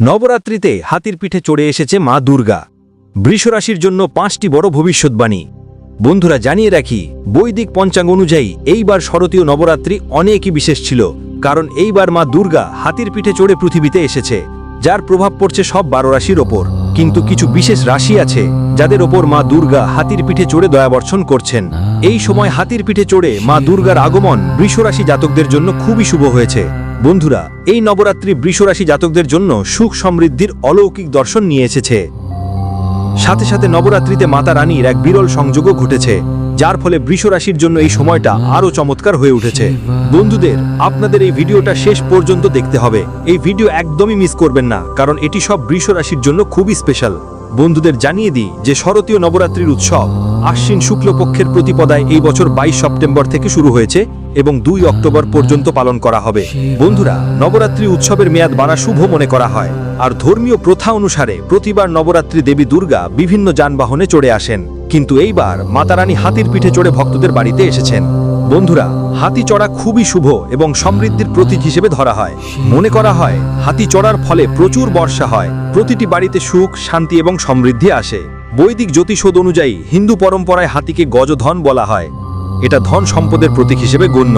নবরাত্রিতে হাতির পিঠে চড়ে এসেছে মা দুর্গা। বৃষরাশির জন্য পাঁচটি বড় ভবিষ্যৎবাণী। বন্ধুরা, জানিয়ে রাখি, বৈদিক পঞ্চাঙ্গ অনুযায়ী এইবার শরতীয় নবরাত্রি অনেকই বিশেষ ছিল, কারণ এইবার মা দুর্গা হাতির পিঠে চড়ে পৃথিবীতে এসেছে, যার প্রভাব পড়ছে সব বারো রাশির ওপর। কিন্তু কিছু বিশেষ রাশি আছে, যাদের ওপর মা দুর্গা হাতির পিঠে চড়ে দয়াবর্ষণ করছেন। এই সময় হাতির পিঠে চড়ে মা দুর্গার আগমন বৃষরাশি জাতকদের জন্য খুবই শুভ হয়েছে। বন্ধুরা, এই নবরাত্রি বৃষরাশি জাতকদের জন্য সুখ সমৃদ্ধির অলৌকিক দর্শন নিয়ে এসেছে। সাথে সাথে নবরাত্রিতে মাতা রানীর এক বিরল সংযোগও ঘটেছে, যার ফলে বৃষরাশির জন্য এই সময়টা আরও চমৎকার হয়ে উঠেছে। বন্ধুদের, আপনাদের এই ভিডিওটা শেষ পর্যন্ত দেখতে হবে। এই ভিডিও একদমই মিস করবেন না, কারণ এটি সব বৃষরাশির জন্য খুবই স্পেশাল। বন্ধুদের জানিয়ে দিই যে শরতীয় নবরাত্রির উৎসব আশ্বিন শুক্লপক্ষের প্রতিপদায় এই বছর বাইশ সেপ্টেম্বর থেকে শুরু হয়েছে এবং দুই অক্টোবর পর্যন্ত পালন করা হবে। বন্ধুরা, নবরাত্রি উৎসবের মেয়াদ বাড়া শুভ মনে করা হয়। আর ধর্মীয় প্রথা অনুসারে প্রতিবার নবরাত্রি দেবী দুর্গা বিভিন্ন যানবাহনে চড়ে আসেন। কিন্তু এইবার মাতারানী হাতির পিঠে চড়ে ভক্তদের বাড়িতে এসেছেন। বন্ধুরা, হাতি চড়া খুবই শুভ এবং সমৃদ্ধির প্রতীক হিসেবে ধরা হয়। মনে করা হয়, হাতি চড়ার ফলে প্রচুর বর্ষা হয়, প্রতিটি বাড়িতে সুখ, শান্তি এবং সমৃদ্ধি আসে। বৈদিক জ্যোতিষোধ অনুযায়ী হিন্দু পরম্পরায় হাতিকে গজধন বলা হয়। এটা ধন সম্পদের প্রতীক হিসেবে গণ্য।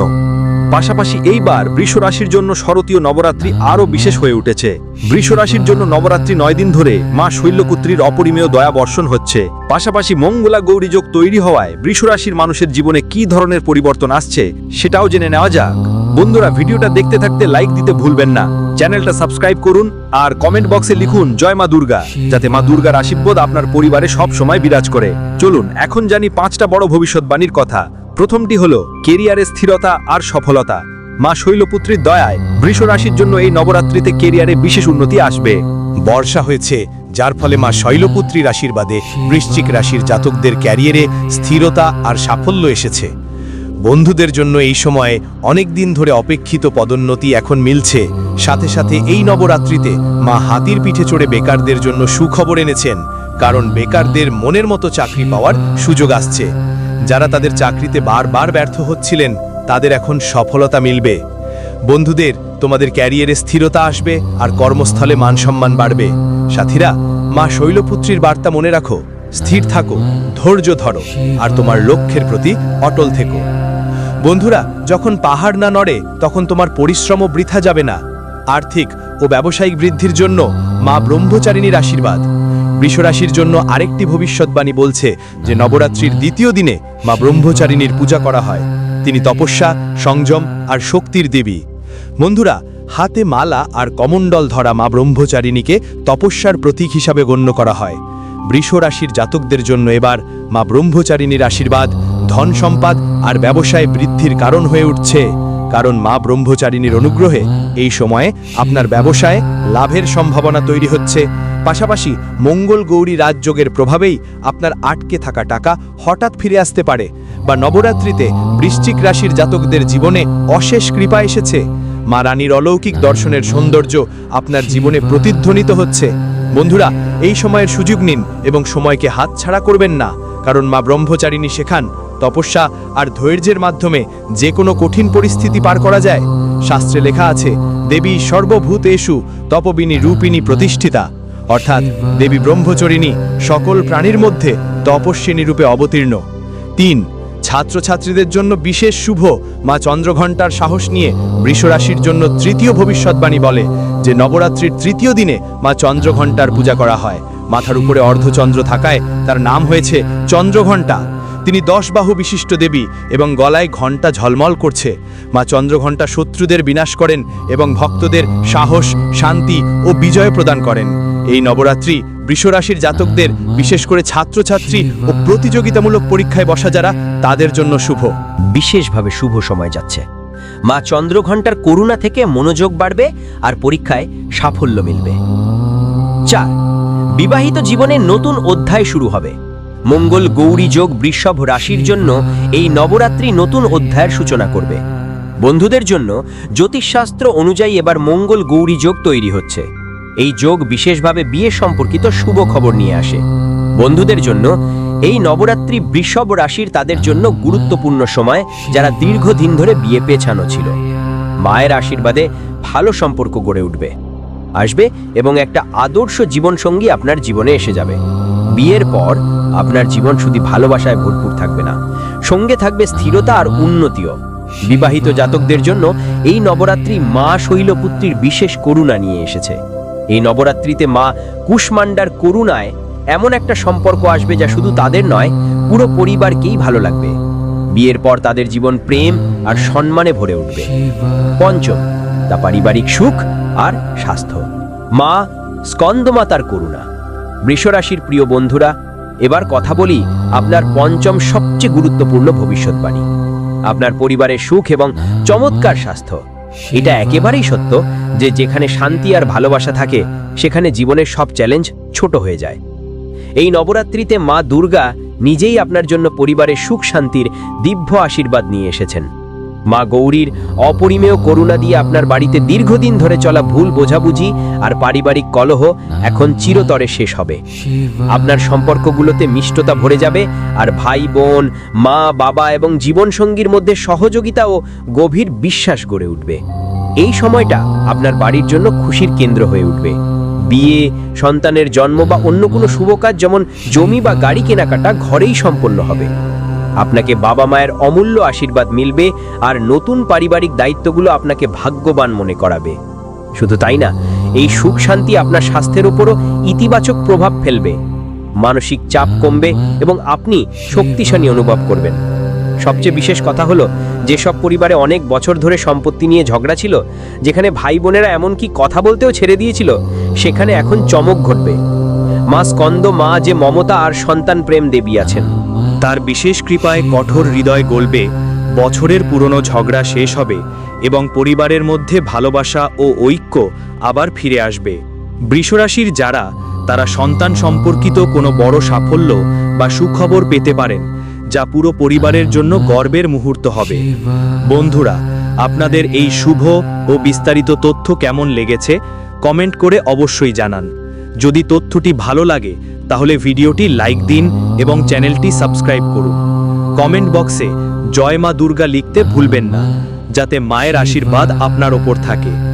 পাশাপাশি এইবার বৃষ রাশির জন্য শরতীয় নবরাত্রি আরও বিশেষ হয়ে উঠেছে। বৃষ রাশির জন্য নবরাত্রি নয় দিন ধরে মা শৈল্যপুত্রীর অপরিমেয় দয়া বর্ষণ হচ্ছে। পাশাপাশি মঙ্গলা গৌরী যোগ তৈরি হওয়ায় বৃষ রাশির মানুষের জীবনে কি ধরনের পরিবর্তন আসছে সেটাও জেনে নেওয়া যাক। বন্ধুরা, ভিডিওটা দেখতে থাকতে লাইক দিতে ভুলবেন না। চ্যানেলটা সাবস্ক্রাইব করুন আর কমেন্ট বক্সে লিখুন, জয় মা দুর্গা যাতে মা দুর্গার আশীর্বাদ আপনার পরিবারে সব সময় বিরাজ করে। চলুন, এখন জানি পাঁচটা বড় ভবিষ্যৎবাণীর কথা। প্রথমটি হলো কেরিয়ারে স্থিরতা আর সফলতা। মা শৈলপুত্রীর দয়ায় বৃষ রাশির জন্য এই নবরাত্রিতে কেরিয়ারে বিশেষ উন্নতি আসবে। বর্ষা হয়েছে, যার ফলে মা শৈলপুত্রীর আশীর্বাদে বৃশ্চিক রাশির জাতকদের ক্যারিয়ারে স্থিরতা আর সাফল্য এসেছে। বন্ধুদের জন্য এই সময়ে অনেক দিন ধরে অপেক্ষিত পদোন্নতি এখন মিলছে। সাথে সাথে এই নবরাত্রিতে মা হাতির পিঠে চড়ে বেকারদের জন্য সুখবর এনেছেন, কারণ বেকারদের মনের মতো চাকরি পাওয়ার সুযোগ আসছে। যারা তাদের চাকরিতে বারবার ব্যর্থ হচ্ছিলেন, তাদের এখন সফলতা মিলবে। বন্ধুদের, তোমাদের ক্যারিয়ারে স্থিরতা আসবে আর কর্মস্থলে মানসম্মান বাড়বে। সাথীরা, মা শৈলপুত্রীর বার্তা মনে রাখো, স্থির থাকো, ধৈর্য ধরো, আর তোমার লক্ষ্যের প্রতি অটল থেকো। বন্ধুরা, যখন পাহাড় না নড়ে, তখন তোমার পরিশ্রমও বৃথা যাবে না। আর্থিক ও ব্যবসায়িক বৃদ্ধির জন্য মা ব্রহ্মচারিণীর আশীর্বাদ। বৃষরাশির জন্য আরেকটি ভবিষ্যৎবাণী বলছে যে নবরাত্রির দ্বিতীয় দিনে মা ব্রহ্মচারিণীর পূজা করা হয়। তিনি তপস্যা, সংযম আর শক্তির দেবী। বন্ধুরা, হাতে মালা আর কমণ্ডল ধরা মা ব্রহ্মচারিণীকে তপস্যার প্রতীক হিসাবে গণ্য করা হয়। বৃষ রাশির জাতকদের জন্য এবার মা ব্রহ্মচারিণীর আশীর্বাদ, ধন সম্পদ আর ব্যবসায় বৃদ্ধির কারণ হয়ে উঠছে। কারণ মা ব্রহ্মচারিণীর অনুগ্রহে এই সময়ে আপনার ব্যবসায় লাভের সম্ভাবনা তৈরি হচ্ছে। পাশাপাশি মঙ্গল গৌরী রাজযোগের প্রভাবেই আপনার আটকে থাকা টাকা হঠাৎ ফিরে আসতে পারে বা নবরাত্রিতে বৃশ্চিক রাশির জাতকদের জীবনে অশেষ কৃপা এসেছে। মা রানীর অলৌকিক দর্শনের সৌন্দর্য আপনার জীবনে প্রতিধ্বনিত হচ্ছে। বন্ধুরা, এই সময়ের সুযোগ নিন এবং সময়কে হাতছাড়া করবেন না, কারণ মা ব্রহ্মচারিণী শেখান, তপস্যা আর ধৈর্যের মাধ্যমে যে কোনো কঠিন পরিস্থিতি পার করা যায়। শাস্ত্রে লেখা আছে, দেবী সর্বভূত এসু তপবিনী রূপিণী প্রতিষ্ঠিতা। অর্থাৎ দেবী ব্রহ্মচরিণী সকল প্রাণীর মধ্যে তপস্বিনী রূপে অবতীর্ণ। তিন, ছাত্রছাত্রীদের জন্য বিশেষ শুভ মা চন্দ্রঘণ্টার সাহস নিয়ে বৃষরাশির জন্য তৃতীয় ভবিষ্যৎবাণী বলে, যে নবরাত্রির তৃতীয় দিনে মা চন্দ্রঘণ্টার পূজা করা হয়। মাথার উপরে অর্ধচন্দ্র থাকায় তার নাম হয়েছে চন্দ্রঘণ্টা। তিনি দশ বাহু বিশিষ্ট দেবী এবং গলায় ঘণ্টা ঝলমল করছে। মা চন্দ্রঘণ্টা শত্রুদের বিনাশ করেন এবং ভক্তদের সাহস, শান্তি ও বিজয় প্রদান করেন। এই নবরাত্রি বৃষরাশির জাতকদের, বিশেষ করে ছাত্রছাত্রী ও প্রতিযোগিতামূলক পরীক্ষায় বসা যারা, তাদের জন্য শুভ। বিশেষভাবে শুভ সময় যাচ্ছে। মা চন্দ্রঘণ্টার করুণা থেকে মনোযোগ বাড়বে আর পরীক্ষায় সাফল্য মিলবে। চার, বিবাহিত জীবনে নতুন অধ্যায় শুরু হবে। মঙ্গল, গৌরী যোগ বৃষভ রাশির জন্য এই নবরাত্রি নতুন অধ্যায়ের সূচনা করবে। বন্ধুদের জন্য জ্যোতিষশাস্ত্র অনুযায়ী এবার মঙ্গল, গৌরী যোগ তৈরি হচ্ছে। এই যোগ বিশেষভাবে বিয়ে সম্পর্কিত শুভ খবর নিয়ে আসে। বন্ধুদের জন্য এই নবরাত্রি বৃষভ রাশির তাদের জন্য গুরুত্বপূর্ণ সময় যারা দীর্ঘদিন ধরে বিয়ে পেছানো ছিল। মায়ের আশীর্বাদে ভালো সম্পর্ক গড়ে উঠবে। আসবে এবং একটা আদর্শ জীবনসঙ্গী আপনার জীবনে এসে যাবে। বিয়ের পর আপনার জীবন শুধু ভালোবাসায় ভরপুর থাকবে না। সঙ্গে থাকবে স্থিরতা আর উন্নতিও। বিবাহিত জাতকদের জন্য এই নবরাত্রি মা শৈলপুত্রীর বিশেষ করুণা নিয়ে এসেছে। এই নবরাত্রিতে মা কুষ্মান্ডার করুণায় এমন একটা সম্পর্ক আসবে যা শুধু তাদের নয়, পুরো পরিবারকেই ভালো লাগবে। বিয়ের পর তাদের জীবন প্রেম আর সম্মানে ভরে উঠবে। পঞ্চম, তা পারিবারিক সুখ আর স্বাস্থ্য। মা স্কন্দমাতার করুণা। বৃষরাশির প্রিয় বন্ধুরা, এবার কথা বলি আপনার পঞ্চম সবচেয়ে গুরুত্বপূর্ণ ভবিষ্যৎবাণী। আপনার পরিবারের সুখ এবং চমৎকার স্বাস্থ্য। এটা একেবারেই সত্য যে যেখানে শান্তি আর ভালোবাসা থাকে, সেখানে জীবনের সব চ্যালেঞ্জ ছোট হয়ে যায়। এই নবরাত্রিতে মা দুর্গা নিজেই আপনার জন্য পরিবারের সুখ শান্তির দিব্য আশীর্বাদ নিয়ে এসেছেন। মা গৌরীর অপরিমেয় করুণা দিয়ে আপনার বাড়িতে দীর্ঘদিন ধরে চলা ভুল বোঝাবুঝি আর পারিবারিক কলহ এখন চিরতরে শেষ হবে। আপনার সম্পর্কগুলোতে মিষ্টতা ভরে যাবে আর ভাই, বোন, মা, বাবা এবং জীবনসঙ্গীর মধ্যে সহযোগিতা ও গভীর বিশ্বাস গড়ে উঠবে। এই সময়টা আপনার বাড়ির জন্য খুশির কেন্দ্র হয়ে উঠবে। বিয়ে, সন্তানের জন্ম বা অন্য কোনো শুভ কাজ যেমন জমি বা গাড়ি কেনাকাটা ঘরেই সম্পন্ন হবে। আপনাকে বাবা মায়ের অমূল্য আশীর্বাদ মিলবে আর নতুন পারিবারিক দায়িত্বগুলো আপনাকে ভাগ্যবান মনে করাবে। শুধু তাই না, এই সুখ শান্তি আপনার স্বাস্থ্যের উপরও ইতিবাচক প্রভাব ফেলবে। মানসিক চাপ কমবে এবং আপনি শক্তিশালী অনুভব করবেন। সবচেয়ে বিশেষ কথা হলো, যেসব পরিবারে অনেক বছর ধরে সম্পত্তি নিয়ে ঝগড়া ছিল, যেখানে ভাই বোনেরা এমনকি কথা বলতেও ছেড়ে দিয়েছিল, সেখানে এখন চমক ঘটবে। মা স্কন্দ, মা যে মমতা আর সন্তান প্রেম দেবী আছেন। তার বিশেষ কৃপায় কঠোর হৃদয় গলবে, বছরের পুরনো ঝগড়া শেষ হবে এবং পরিবারের মধ্যে ভালোবাসা ও ঐক্য আবার ফিরে আসবে। বৃষরাশির যারা, তারা সন্তান সম্পর্কিত কোনো বড় সাফল্য বা সুখবর পেতে পারেন, যা পুরো পরিবারের জন্য গর্বের মুহূর্ত হবে। বন্ধুরা, আপনাদের এই শুভ ও বিস্তারিত তথ্য কেমন লেগেছে, কমেন্ট করে অবশ্যই জানান। যদি তথ্যটি ভালো লাগে তাহলে ভিডিওটি লাইক দিন এবং চ্যানেলটি সাবস্ক্রাইব করুন। কমেন্ট বক্সে জয় মা দুর্গা লিখতে ভুলবেন না, যাতে মায়ের আশীর্বাদ আপনার ওপর থাকে।